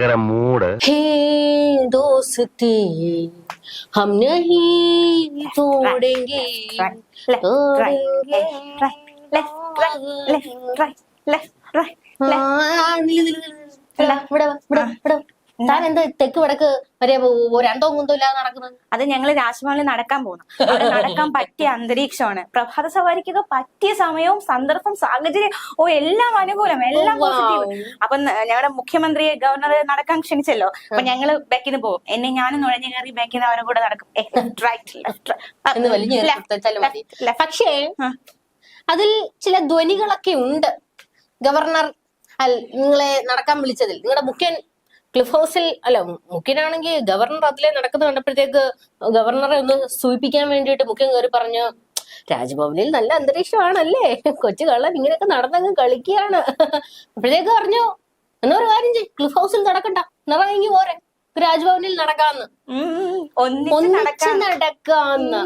കര മൂട്. ഹേ ദോസ്തി ഹം നഹീ തോടെങ്കെ ഇവിടെ ഇവിടെ ഇവിടെ ഇവിടെ താൻ എന്താ തെക്ക് വടക്ക് വരെ രണ്ടോ കുന്തോ ഇല്ലാതെ നടക്കുന്നത് അത് ഞങ്ങൾ രാജ്ഭവനിൽ നടക്കാൻ പോകുന്നു അവിടെ നടക്കാൻ പറ്റിയ അന്തരീക്ഷമാണ്. പ്രഭാത സവാരിക്കൊക്കെ പറ്റിയ സമയവും സന്ദർഭം സാഹചര്യം ഓ എല്ലാം അനുകൂലം. എല്ലാം പോസിറ്റീവ് അപ്പൊ ഞങ്ങളുടെ മുഖ്യമന്ത്രിയെ ഗവർണർ നടക്കാൻ ക്ഷണിച്ചല്ലോ. അപ്പൊ ഞങ്ങൾ ബാക്കിന് പോകും എന്നെ ഞാനും നുഴഞ്ഞു കയറി ബാക്കിന് അവരുടെ കൂടെ നടക്കും. റൈറ്റ് പക്ഷേ അതിൽ ചില ധ്വനികളൊക്കെ ഉണ്ട്. ഗവർണർ നിങ്ങളെ നടക്കാൻ വിളിച്ചതിൽ. നിങ്ങളുടെ മുഖ്യൻ ക്ലിഫ് ഹൗസിൽ അല്ല മുഖ്യനാണെങ്കിൽ ഗവർണർ അതിലെ നടക്കുന്നത് കണ്ടപ്പോഴത്തേക്ക് ഗവർണറെ ഒന്ന് സൂചിപ്പിക്കാൻ വേണ്ടിയിട്ട് മുഖ്യൻ കയറി പറഞ്ഞു രാജ്ഭവനിൽ നല്ല അന്തരീക്ഷമാണല്ലേ? കൊച്ചു കള്ളൻ ഇങ്ങനെയൊക്കെ നടന്നങ്ങ് കളിക്കുകയാണ്. അപ്പോഴത്തേക്ക് പറഞ്ഞു എന്നൊരു ഒരു കാര്യം ചെയ്യും ക്ലിഫ് ഹൗസിൽ നടക്കണ്ട നിറങ്ങി പോരെ. രാജ്ഭവനിൽ നടക്കാന്ന്. ഒന്നിച്ച് നടക്കാന്ന്.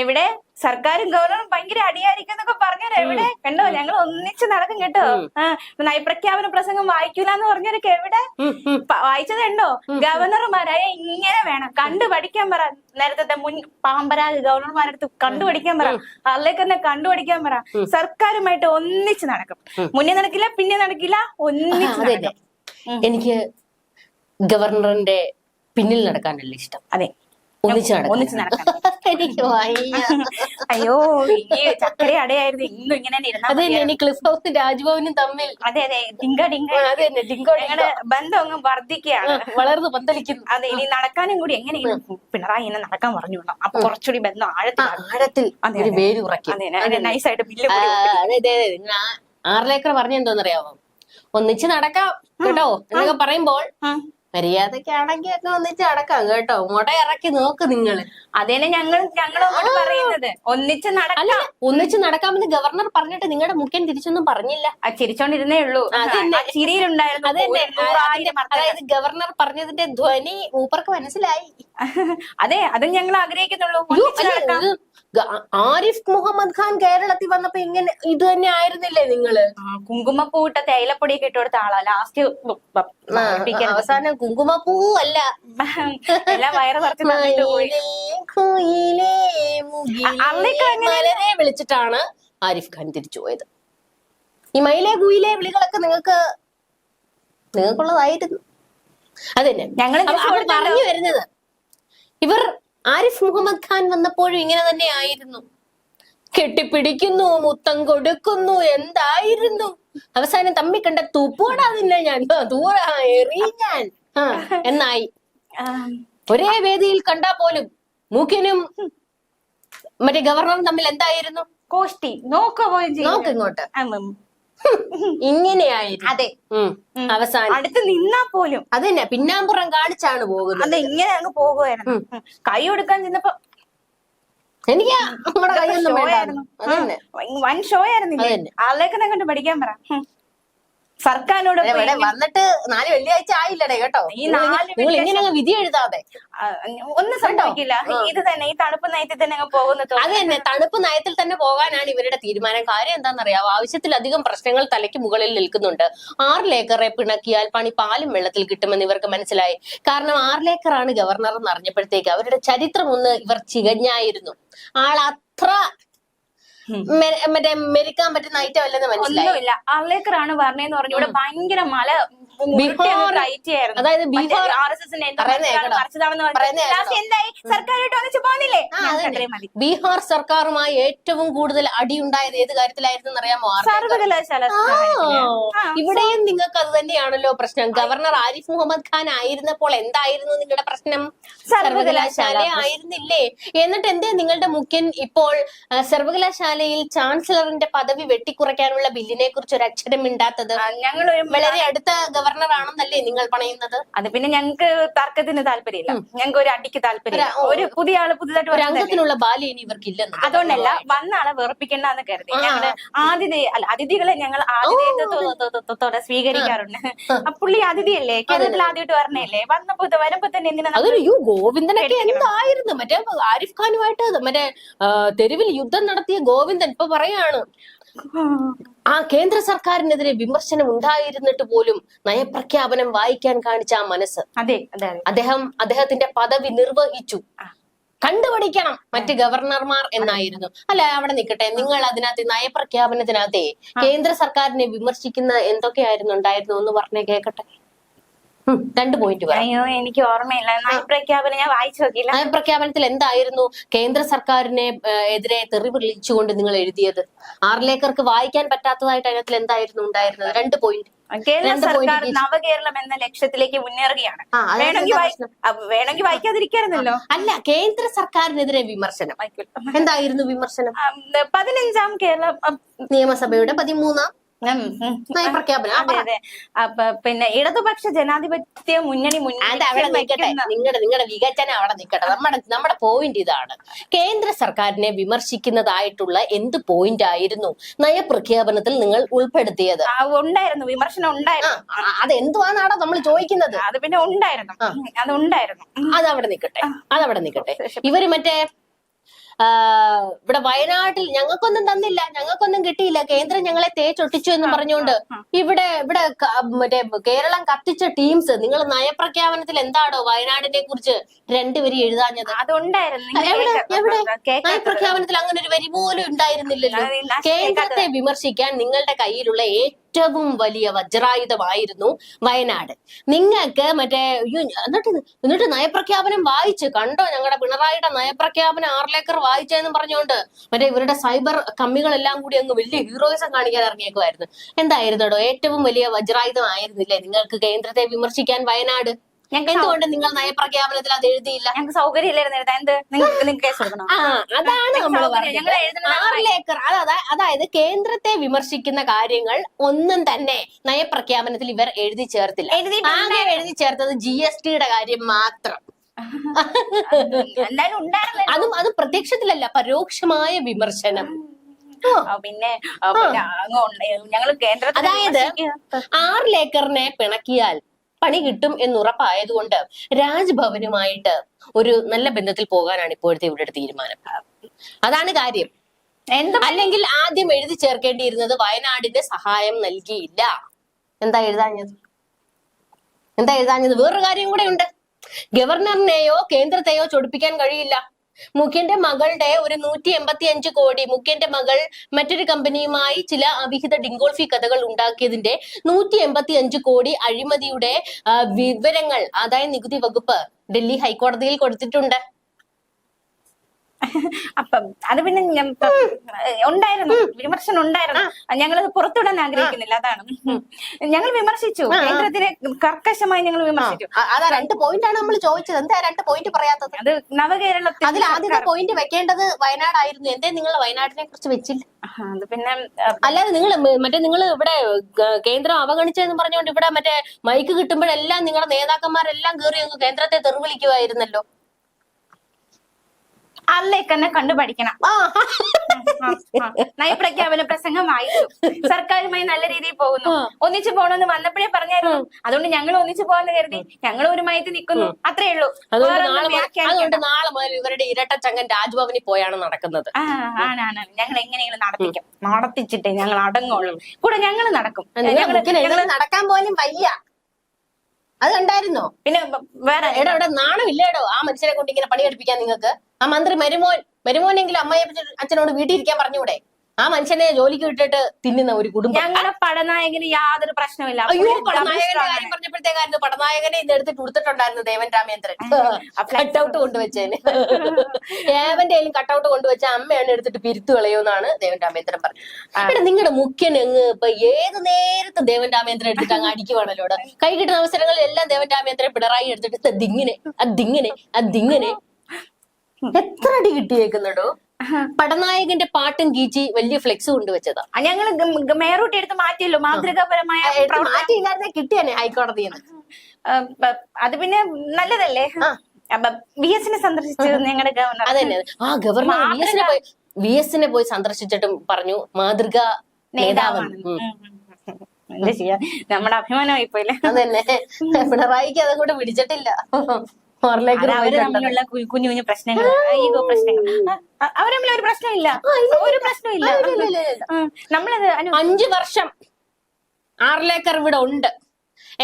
എവിടെ? സർക്കാരും ഗവർണറും ഭയങ്കര അടിയായിരിക്കും എന്നൊക്കെ പറഞ്ഞാൽ എവിടെ? കണ്ടോ? ഞങ്ങൾ ഒന്നിച്ച് നടക്കും കേട്ടോ. നയപ്രഖ്യാപന പ്രസംഗം വായിക്കൂല എന്ന് പറഞ്ഞവരൊക്കെ എവിടെ. വായിച്ചത് കണ്ടോ? ഗവർണർമാരായ ഇങ്ങനെ വേണം. കണ്ടു പഠിക്കാൻ പറ. നേരത്തെ മുൻ പാമ്പരാഗ് ഗവർണർമാരടുത്ത് കണ്ടുപഠിക്കാൻ പറ. അതിലേക്ക് തന്നെ കണ്ടു പഠിക്കാൻ പറ സർക്കാരുമായിട്ട് ഒന്നിച്ച് നടക്കും. മുന്നേ നടക്കില്ല പിന്നെ നടക്കില്ല ഒന്നിച്ച് എനിക്ക് ഗവർണറിന്റെ പിന്നിൽ നടക്കാനല്ല ഇഷ്ടം? അതെ. ഒന്നിച്ച് ഒന്നിച്ച് നടക്കാൻ. എനിക്ക് വയ്യ. അയ്യോ ഈ ചക്കര അടയായിരുന്നു. ഇന്നും ഇങ്ങനെ അത് ഇനി ക്ലിഫ് ഹൗസും രാജ്ഭവനും തമ്മിൽ. അതെ അതെ. ഡിങ്ക ഡിങ്ക. അത് തന്നെ ഡിങ്കോ ഞങ്ങളുടെ ബന്ധം അങ്ങ് വർദ്ധിക്കുകയാണ്. വളർന്ന് പന്തലിക്കുന്നു. അതെ ഇനി നടക്കാനും കൂടി എങ്ങനെയാണ് പിണറായി എന്നെ നടക്കാൻ പറഞ്ഞു വിടണം? അപ്പൊ കുറച്ചുകൂടി ബന്ധം ആഴത്തിൽ ആഴത്തിൽ അതെ. വേര് ഉറക്കും അതെ നൈസായിട്ട് ബില്ല് അതെ ആറിലേക്കർ പറഞ്ഞെന്തോന്നറിയാവോ ഒന്നിച്ച് നടക്കാം കേട്ടോ? എന്നൊക്കെ പറയുമ്പോൾ. മര്യാദക്കാണെങ്കിൽ ഒക്കെ ഒന്നിച്ച് നടക്കാം കേട്ടോ. മുട ഇറക്കി നോക്ക് നിങ്ങൾ അതേനെ ഞങ്ങൾ ഞങ്ങൾ പറയുന്നത്. ഒന്നിച്ച് നടക്കാം. അല്ല ഒന്നിച്ച് നടക്കാമെന്ന് ഗവർണർ പറഞ്ഞിട്ട് നിങ്ങളുടെ മുഖ്യൻ തിരിച്ചൊന്നും പറഞ്ഞില്ല. ആ ചിരിച്ചോണ്ടിരുന്നേ ഉള്ളൂ. ചിരിയിലുണ്ടായിരുന്നു. അതായത് ഗവർണർ പറഞ്ഞതിന്റെ ധ്വനി മൂപ്പർക്ക് മനസ്സിലായി. അതെ അതും ഞങ്ങൾ ആഗ്രഹിക്കുന്നുള്ളൂ. ആരിഫ് മുഹമ്മദ് ഖാൻ കേരളത്തിൽ വന്നപ്പോ ഇങ്ങനെ ഇത് തന്നെ ആയിരുന്നില്ലേ നിങ്ങൾ? കുങ്കുമപ്പൂട്ട തേയിലപ്പൊടിയൊക്കെ ഇട്ടുകൊടുത്ത ആളാ. ലാസ്റ്റ് അവസാനം കുങ്കുമപ്പൂ അല്ല എല്ലാം വയറ് തന്നിട്ട് പോയി. മലരെ വിളിച്ചിട്ടാണ് ആരിഫ് ഖാൻ തിരിച്ചു പോയത്. ഈ മയിലെ കുയിലെ വിളികളൊക്കെ നിങ്ങൾക്ക് നിങ്ങൾക്കുള്ളതായിരുന്നു. അതന്നെ. ഞങ്ങൾ. പറഞ്ഞു വരുന്നത് ഇവർ ആരിഫ് മുഹമ്മദ് ഖാൻ വന്നപ്പോഴും ഇങ്ങനെ തന്നെ ആയിരുന്നു. കെട്ടിപ്പിടിക്കുന്നു മുത്തം കൊടുക്കുന്നു എന്തായിരുന്നു? അവസാനം തമ്മി കണ്ട തുപ്പൂടാ നിന്നെ ഞാൻ. ആ, എറിയാൻ എറി ഞാൻ. ആ, എന്നായി. ഒരേ വേദിയിൽ കണ്ടാ പോലും മൂക്കിനും മറ്റേ ഗവർണറും തമ്മിൽ എന്തായിരുന്നു? കോഷ്ടി. നോക്കുക നോക്ക് ഇങ്ങോട്ട്. ഇങ്ങനെയായിരുന്നു. അതെ. അവസാനം. അടുത്ത് നിന്നാ പോലും. അത് തന്നെ പിന്നാമ്പുറം കാണിച്ചാണ് പോകുന്നത്. അത് ഇങ്ങനെ അങ്ങ് പോകുമായിരുന്നു കൈ കൊടുക്കാൻ ചെന്നപ്പോ എനിക്ക് നമ്മുടെ കൈയൊന്നും വൻ- ഷോ ആയിരുന്നു. ആളേക്കനെ കണ്ട് പഠിക്കാൻ പറ. സർക്കാരിനോട് ഇവിടെ വന്നിട്ട് നാല് വെള്ളിയാഴ്ച ആയില്ലടേ കേട്ടോ. ഈ നാല് നിങ്ങൾ ഇങ്ങനെ അങ്ങ് വിധി എഴുതാതെ ഒന്നും സംഭവിക്കില്ല. ഇത് തന്നെ ഈ തണുപ്പ് നയത്തിൽ തന്നെ അങ്ങ് പോകുന്നത് അത് തന്നെ തണുപ്പ് നയത്തിൽ തന്നെ പോകാനാണ് ഇവരുടെ തീരുമാനം. കാര്യം എന്താണെന്നറിയാവോ? ആവശ്യത്തിലധികം പ്രശ്നങ്ങൾ തലയ്ക്ക് മുകളിൽ നിൽക്കുന്നുണ്ട്. ആറിലേക്കറെ പിണക്കിയാൽ പണി പാലും വെള്ളത്തിൽ കിട്ടുമെന്ന് ഇവർക്ക് മനസ്സിലായി. കാരണം ആറിലേക്കറാണ് ഗവർണർ എന്ന് അറിഞ്ഞപ്പോഴത്തേക്ക് അവരുടെ ചരിത്രം ഒന്ന് ഇവർ ചികഞ്ഞായിരുന്നു. ആൾ അത്ര മറ്റേ മെരിക്കാൻ പറ്റുന്ന ഐറ്റം അല്ലെന്ന് മനസ്സിലായി. ഒന്നുമില്ല. പറഞ്ഞെന്ന് പറഞ്ഞു ഇവിടെ ഭയങ്കര മല അതായത് ബീഹാർ ആർ എസ് എസിന്റെ ബീഹാർ സർക്കാരുമായി ഏറ്റവും കൂടുതൽ അടിയുണ്ടായത് ഏത് കാര്യത്തിലായിരുന്നു അറിയാമോ? സർവകലാശാല ഇവിടെയും നിങ്ങൾക്ക് അത് തന്നെയാണല്ലോ പ്രശ്നം. ഗവർണർ ആരിഫ് മുഹമ്മദ് ഖാൻ ആയിരുന്നപ്പോൾ എന്തായിരുന്നു നിങ്ങളുടെ പ്രശ്നം? സർവകലാശാല ആയിരുന്നില്ലേ? എന്നിട്ട് എന്തേ നിങ്ങളുടെ മുഖ്യൻ ഇപ്പോൾ സർവകലാശാലയിൽ ചാൻസലറിന്റെ പദവി വെട്ടിക്കുറയ്ക്കാനുള്ള ബില്ലിനെ കുറിച്ച് ഒരു അക്ഷരം മിണ്ടാത്തത് ഞങ്ങൾ വളരെ അടുത്ത ഗവർണർ ആണെന്നല്ലേ നിങ്ങൾ പറയുന്നത്? അത് പിന്നെ ഞങ്ങൾക്ക് തർക്കത്തിന് താല്പര്യമില്ല. ഞങ്ങൾക്ക് ഒരു അടിക്ക് താല്പര്യം ഒരു- പുതിയ ആൾ പുതിയതായിട്ട് ബാലി വരുന്നതല്ലേ. അംഗത്തിനുള്ള ബാല്യം ഇനി ഇവർക്ക് ഇല്ലെന്ന് അതുകൊണ്ടല്ല വന്ന ആളെ വെറുപ്പിക്കണ്ടെന്ന് കരുതി. ഞങ്ങൾ ആതിഥി അല്ല അതിഥികളെ ഞങ്ങൾ ആതിഥേയത്വത്തോടെ സ്വീകരിക്കാറുണ്ട്. പുള്ളി അതിഥിയല്ലേ? കേരളത്തിൽ ആദ്യമായിട്ട് വരണല്ലേ വന്നപ്പോ വരുമ്പോ തന്നെ എന്തിനാ നമ്മൾ അതൊരു യു ഗോവിന്ദനൊക്കെ എന്തായിരുന്നു? മറ്റേ ആരിഫ് ഖാനുമായിട്ട് മറ്റേ തെരുവിൽ യുദ്ധം നടത്തിയ ഗോവിന്ദൻ ഇപ്പൊ പറയാണ്. ആ കേന്ദ്ര സർക്കാരിനെതിരെ വിമർശനം ഉണ്ടായിരുന്നിട്ട് പോലും നയപ്രഖ്യാപനം വായിക്കാൻ കാണിച്ച ആ മനസ്സ്. അതെ അതെ അദ്ദേഹം അദ്ദേഹത്തിന്റെ പദവി നിർവഹിച്ചു. കണ്ടുപിടിക്കണം മറ്റ് ഗവർണർമാർ എന്നായിരുന്നു. അല്ല അവിടെ നിൽക്കട്ടെ. നിങ്ങൾ അതിനകത്ത് നയപ്രഖ്യാപനത്തിനകത്തെ കേന്ദ്ര സർക്കാരിനെ വിമർശിക്കുന്ന എന്തൊക്കെയായിരുന്നു ഉണ്ടായിരുന്നു എന്ന് പറഞ്ഞേ കേക്കട്ടെ ഉം, രണ്ട് പോയിന്റ് അയ്യോ എനിക്ക് ഓർമ്മയില്ല. നയപ്രഖ്യാപനം ഞാൻ വായിച്ചു നോക്കിയില്ല. നയപ്രഖ്യാപനത്തിൽ എന്തായിരുന്നു കേന്ദ്ര സർക്കാരിനെ എതിരെ തെറി വിളിച്ചുകൊണ്ട് നിങ്ങൾ എഴുതിയത്? ആറിലേക്കർക്ക് വായിക്കാൻ പറ്റാത്തതായിട്ട് അതിനകത്തിൽ എന്തായിരുന്നു ഉണ്ടായിരുന്നത്? രണ്ട് പോയിന്റ് കേരള സർക്കാർ. നവകേരളം എന്ന ലക്ഷ്യത്തിലേക്ക് മുന്നേറുകയാണ്. വേണമെങ്കിൽ വായിക്കാതിരിക്കായിരുന്നല്ലോ? അല്ല കേന്ദ്ര സർക്കാരിനെതിരെ വിമർശനം. എന്തായിരുന്നു വിമർശനം? പതിനഞ്ചാം കേരള നിയമസഭയുടെ പതിമൂന്നാം അപ്പൊ പിന്നെ ഇടതുപക്ഷ ജനാധിപത്യ മുന്നണി അവിടെ നിൽക്കട്ടെ നിങ്ങളുടെ നിങ്ങളുടെ വികചന അവിടെ നിൽക്കട്ടെ നമ്മുടെ നമ്മുടെ പോയിന്റ് ഇതാണ്. കേന്ദ്ര സർക്കാരിനെ വിമർശിക്കുന്നതായിട്ടുള്ള എന്ത് പോയിന്റ് ആയിരുന്നു നയപ്രഖ്യാപനത്തിൽ നിങ്ങൾ ഉൾപ്പെടുത്തിയത്? ഉണ്ടായിരുന്നു. വിമർശനം ഉണ്ടായിരുന്നു. അത് എന്തുവാന്നാണോ നമ്മൾ ചോദിക്കുന്നത്? അത് പിന്നെ ഉണ്ടായിരുന്നു. അത് ഉണ്ടായിരുന്നു. അതവിടെ നിൽക്കട്ടെ അതവിടെ നിൽക്കട്ടെ ഇവർ മറ്റേ ഇവിടെ വയനാട്ടിൽ ഞങ്ങൾക്കൊന്നും തന്നില്ല ഞങ്ങൾക്കൊന്നും കിട്ടിയില്ല കേന്ദ്രം ഞങ്ങളെ തേച്ചൊട്ടിച്ചു എന്ന് പറഞ്ഞുകൊണ്ട് ഇവിടെ ഇവിടെ മറ്റേ കേരളം കത്തിച്ച ടീംസ് നിങ്ങൾ നയപ്രഖ്യാപനത്തിൽ എന്താണോ വയനാടിനെ കുറിച്ച് രണ്ടുപേരും എഴുതാഞ്ഞത്. നയപ്രഖ്യാപനത്തിൽ അങ്ങനെ ഒരു വരി പോലും ഉണ്ടായിരുന്നില്ലല്ലോ. കേന്ദ്രത്തെ വിമർശിക്കാൻ നിങ്ങളുടെ കയ്യിലുള്ള ഏറ്റവും വലിയ വജ്രായുധമായിരുന്നു വയനാട്. നിങ്ങൾക്ക് മറ്റേ എന്നിട്ട് എന്നിട്ട് നയപ്രഖ്യാപനം വായിച്ച് കണ്ടോ ഞങ്ങളുടെ പിണറായിയുടെ നയപ്രഖ്യാപനം ആറിലേക്കർ വായിച്ചെന്ന് പറഞ്ഞുകൊണ്ട് മറ്റേ ഇവരുടെ സൈബർ കമ്മികളെല്ലാം കൂടി അങ്ങ് വലിയ ഹീറോയിസം കാണിക്കാൻ ഇറങ്ങിയേക്കുമായിരുന്നു എന്തായിരുന്നടോ? ഏറ്റവും വലിയ വജ്രായുധമായിരുന്നില്ലേ നിങ്ങൾക്ക് കേന്ദ്രത്തെ വിമർശിക്കാൻ വയനാട്? ഞങ്ങൾക്ക് എന്തുകൊണ്ട് നിങ്ങൾ നയപ്രഖ്യാപനത്തിൽ അത് എഴുതിയില്ല. ഞങ്ങൾക്ക് സൗകര്യം ഇല്ലായിരുന്നു എഴുതാൻ എന്ത്? നിങ്ങൾക്ക് നിങ്ങൾക്ക് കേസ് കൊടുക്കണോ? അതാണ് നമ്മൾ. ഞങ്ങൾ ആറിലേക്കർ അതായത് അതായത് കേന്ദ്രത്തെ വിമർശിക്കുന്ന കാര്യങ്ങൾ ഒന്നും തന്നെ നയപ്രഖ്യാപനത്തിൽ ഇവർ എഴുതി ചേർത്തില്ല. ആകെ എഴുതി ചേർത്തത് ജി എസ് ടിയുടെ കാര്യം മാത്രം. അതും അത് പ്രത്യക്ഷത്തിലല്ല പരോക്ഷമായ വിമർശനം. പിന്നെ ഞങ്ങൾ കേന്ദ്ര അതായത് ആറിലേക്കറിനെ പിണക്കിയാൽ പണി കിട്ടും എന്ന് ഉറപ്പായതുകൊണ്ട് രാജ്ഭവനുമായിട്ട് ഒരു നല്ല ബന്ധത്തിൽ പോകാനാണ് ഇപ്പോഴത്തെ ഇവിടെ തീരുമാനം. അതാണ് കാര്യം. എന്താ അല്ലെങ്കിൽ ആദ്യം എഴുതി ചേർക്കേണ്ടിയിരുന്നത് വയനാടിന്റെ സഹായം നൽകിയില്ല. എന്താ എഴുതാഞ്ഞത്? എന്താ എഴുതാഞ്ഞത്? വേറൊരു കാര്യം കൂടെ ഉണ്ട്. ഗവർണറിനെയോ കേന്ദ്രത്തെയോ ചൊടിപ്പിക്കാൻ കഴിയില്ല. മുഖ്യന്റെ മകളുടെ ഒരു നൂറ്റി എൺപത്തി അഞ്ച് കോടി മുഖ്യന്റെ മകൾ മറ്റൊരു കമ്പനിയുമായി ചില അവിഹിത ഡിങ്കോൾഫി കഥകൾ ഉണ്ടാക്കിയതിന്റെ നൂറ്റി എൺപത്തി അഞ്ച് കോടി അഴിമതിയുടെ വിവരങ്ങൾ ആദായ നികുതി വകുപ്പ് ഡൽഹി ഹൈക്കോടതിയിൽ കൊടുത്തിട്ടുണ്ട്. അപ്പം അത് പിന്നെ ഉണ്ടായിരുന്നു. വിമർശനം ഉണ്ടായിരുന്നു. ഞങ്ങൾ പുറത്തുവിടാൻ ആഗ്രഹിക്കുന്നില്ല. അതാണ്. ഞങ്ങൾ വിമർശിച്ചു. കേന്ദ്രത്തിനെ കർക്കശമായി ഞങ്ങൾ വിമർശിച്ചു. അതാ രണ്ട് പോയിന്റ് ആണ് നമ്മൾ ചോദിച്ചത്. എന്താ രണ്ട് പോയിന്റ് പറയാത്തത്? അത് നവകേരളത്തിൽ അതിൽ ആദ്യത്തെ പോയിന്റ് വെക്കേണ്ടത് വയനാടായിരുന്നു. എന്തേ നിങ്ങൾ വയനാടിനെ കുറിച്ച് വെച്ചില്ല? അത് പിന്നെ അല്ലാതെ നിങ്ങൾ മറ്റേ നിങ്ങൾ ഇവിടെ കേന്ദ്രം അവഗണിച്ചെന്ന് പറഞ്ഞുകൊണ്ട് ഇവിടെ മറ്റേ മൈക്ക് കിട്ടുമ്പോഴെല്ലാം നിങ്ങളുടെ നേതാക്കന്മാരെല്ലാം കയറി കേന്ദ്രത്തെ തെറിവിളിക്കുമായിരുന്നല്ലോ അതിലേക്ക് കണ്ടുപഠിക്കണം. നയപ്രഖ്യാപന പ്രസംഗം വായിച്ചു. സർക്കാരുമായി നല്ല രീതിയിൽ പോകുന്നു. ഒന്നിച്ചു പോകണമെന്ന് വന്നപ്പോഴേ പറഞ്ഞായിരുന്നു. അതുകൊണ്ട് ഞങ്ങൾ ഒന്നിച്ചു പോകാന്ന് കരുതി ഞങ്ങൾ ഒരു മയത്തിൽ നിൽക്കുന്നു. അത്രേ ഉള്ളൂ. അതുകൊണ്ട് നാളെ മുതൽ- ഇവരുടെ ഇരട്ടച്ചങ്ങൻ രാജ്ഭവനിൽ പോയാണ് നടക്കുന്നത്. ആണാണ് ഞങ്ങൾ എങ്ങനെയെങ്കിലും നടത്തിക്കും. നടത്തിച്ചിട്ടേ ഞങ്ങൾ അടങ്ങുള്ളൂ. കൂടെ ഞങ്ങൾ നടക്കും. നടക്കാൻ പോലും വയ്യ. അത് കണ്ടായിരുന്നോ പിന്നെ വേറെ എടാ ഇവിടെ നാണമില്ലേടോ ആ മനുഷ്യനെ കൊണ്ട് ഇങ്ങനെ പണിയെടുപ്പിക്കാൻ നിങ്ങൾക്ക്? ആ മന്ത്രി മരുമോൻ മരുമോനെങ്കിലും അമ്മയെ അച്ഛനോട് വീട്ടിൽ ഇരിക്കാൻ പറഞ്ഞൂടെ ആ മനുഷ്യനെ ജോലിക്ക് വിട്ടിട്ട് തിന്നുന്ന ഒരു കുടുംബം. ഞങ്ങളുടെ പടനായകന് യാതൊരു പ്രശ്നമില്ല അയ്യോ പടനായകന്റെ കാര്യം. പറഞ്ഞപ്പോഴത്തേക്കായിരുന്നു. പടനായകനെ ഇന്ന് എടുത്തിട്ട് കൊടുത്തിട്ടുണ്ടായിരുന്നു ദേവൻ രാമേന്ദ്രൻ. കട്ടൗട്ട് കൊണ്ടുവച്ചേന്. ഏവന്റെ കട്ടൗട്ട് കൊണ്ടുവച്ച അമ്മയാണ് എടുത്തിട്ട് പിരിത്തു കളയുമെന്നാണ് ദേവൻ രാമേന്ദ്രൻ പറഞ്ഞത്. നിങ്ങളുടെ മുഖ്യൻ എങ്ങ് ഇപ്പൊ ഏത് നേരത്തെ ദേവൻ രാമേന്ദ്രൻ എടുത്തിട്ട് അങ്ങ് അടിക്കുവാണല്ലോ കൈ കിട്ടുന്ന അവസരങ്ങളിൽ എല്ലാം ദേവൻ രാമേന്ദ്രൻ പിണറായി എടുത്തിട്ട് ദിങ്ങിനെ അതിങ്ങനെ അതിങ്ങനെ എത്ര അടി കിട്ടിയേക്കുന്നുണ്ടോ പടനായകന്റെ പാട്ടും ഗീജി വലിയ ഫ്ലെക്സ് കൊണ്ടുവച്ചതാ ഞങ്ങൾ മേറൂട്ടി എടുത്ത് മാറ്റിയല്ലോ മാതൃകാപരമായ. മാറ്റിയില്ലായിരുന്നെ കിട്ടിയാനെ ഹൈക്കോടതിയിൽ നിന്ന് അത് പിന്നെ നല്ലതല്ലേ വി എസിനെ സന്ദർശിച്ചു ഞങ്ങളുടെ ഗവർണർ അതന്നെ ആ ഗവർണർ വി എസിനെ പോയി സന്ദർശിച്ചിട്ടും പറഞ്ഞു മാതൃക നേതാവ് നേതാവാണ്. എന്താ ചെയ്യാ നമ്മുടെ അഭിമാനമായി പോയില്ലേ അതന്നെ പിണറായിക്ക് അതും കൂടെ പിടിച്ചിട്ടില്ല തമ്മിലുള്ള കുഞ്ഞു കുഞ്ഞു പ്രശ്നങ്ങൾ. ഈഗോ പ്രശ്നങ്ങൾ. അവർ തമ്മിൽ ഒരു പ്രശ്നമില്ല. ഒരു പ്രശ്നമില്ല. നമ്മളത് അഞ്ചു വർഷം ആറിലേക്കർ ഇവിടെ ഉണ്ട്.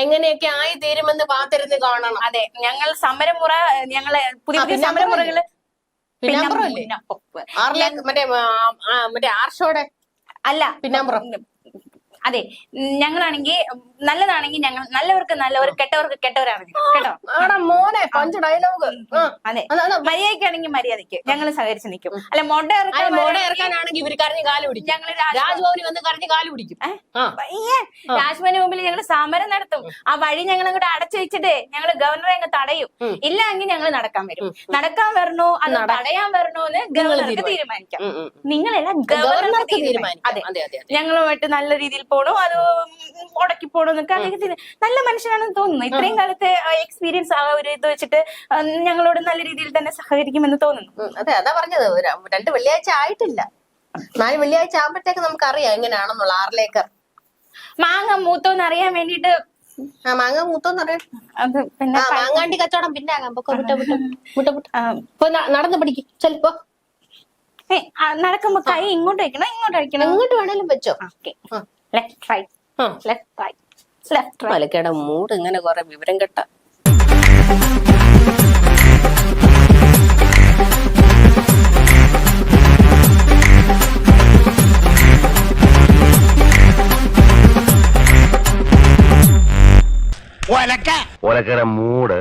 എങ്ങനെയൊക്കെ ആയി തീരുമെന്ന് കാത്തിരുന്ന് കാണണം. അതെ ഞങ്ങൾ സമരമുറ ഞങ്ങളെ പുതിയ പുതിയ സമരമുറകൾ പിന്നാമ്പുറം മറ്റേ മറ്റേ ആർഷോടെ അല്ല പിന്നാമ്പുറം. അതെ ഞങ്ങളാണെങ്കിൽ നല്ലതാണെങ്കിൽ ഞങ്ങൾ നല്ലവർക്ക് നല്ലവർ കെട്ടവർക്ക് കെട്ടവരാണ്. കേട്ടോ? മോനെ പഞ്ച് ഡയലോഗ്. അതെ. മര്യാദക്കാണെങ്കിൽ മര്യാദയ്ക്ക് ഞങ്ങൾ സഹകരിച്ച് നിൽക്കും. അല്ല മൊട ഇറക്കാൻ മോടെ വരെ- ഇറക്കാനാണെങ്കിൽ ഇവർ കരഞ്ഞ് കാൽ പിടിക്കും. ഞങ്ങൾ രാജ്ഭവനിൽ വന്ന് കരഞ്ഞ് കാൽ പിടിക്കും. രാജ്ഭവന് മുമ്പിൽ ഞങ്ങൾ സമരം നടത്തും. ആ വഴി ഞങ്ങൾ അങ്ങോട്ട് അടച്ചു വെച്ചിട്ട് ഞങ്ങൾ ഗവർണറെ അങ്ങ് തടയും. ഇല്ല എങ്കിൽ ഞങ്ങൾ നടക്കാൻ വരും. നടക്കാൻ വരണോ? അത് തടയാൻ വരണോ എന്ന് ഗവർണർക്ക് തീരുമാനിക്കാം. നിങ്ങളെല്ലാം. ഗവർണർക്ക് തീരുമാനിക്കാം. അതെ. ഞങ്ങളുമായിട്ട് നല്ല രീതിയിൽ പോണോ അതോ ഉടക്കി പോണോ എന്നൊക്കെ അദ്ദേഹത്തിന് നല്ല മനുഷ്യനാണെന്ന് തോന്നുന്നു. ഇത്രയും കാലത്തെ എക്സ്പീരിയൻസ് ആ ഒരു ഇത് വെച്ചിട്ട് ഞങ്ങളോട് നല്ല രീതിയിൽ തന്നെ സഹകരിക്കുമെന്ന് തോന്നുന്നു. അതെ അതാ പറഞ്ഞത്. രണ്ട് വെള്ളിയാഴ്ച ആയിട്ടില്ല. നാല് വെള്ളിയാഴ്ച ആകുമ്പോഴത്തേക്ക് നമുക്ക് അറിയാം എങ്ങനെയാണെന്നുള്ള ആറിലേക്കർ മാങ്ങ മൂത്തോന്ന് അറിയാൻ വേണ്ടിട്ട് ആ മാങ്ങ മൂത്തോന്ന് അറിയാം. മാങ്ങാണ്ടി കച്ചവടം പിന്നെ ആകാം. പൊക്കോ വിട്ടോ വിട്ടോ വിട്ടോ വിട്ടോ. ആ, ഇപ്പൊ നടന്ന് പഠിക്കും ചെലപ്പോ നടക്കുമ്പോ കൈ ഇങ്ങോട്ട് വെക്കണം ഇങ്ങോട്ട് വെക്കണം ഇങ്ങോട്ട് വേണേലും വെച്ചോ. ഓക്കെ. ലെഫ്റ്റ് റൈറ്റ് ആ. ലെഫ്റ്റ് റൈറ്റ് ലെഫ്റ്റ് റൈറ്റ് മലക്കയുടെ മൂട് ഇങ്ങനെ കൊറേ വിവരം കെട്ട. ഒലക്കര മൂട്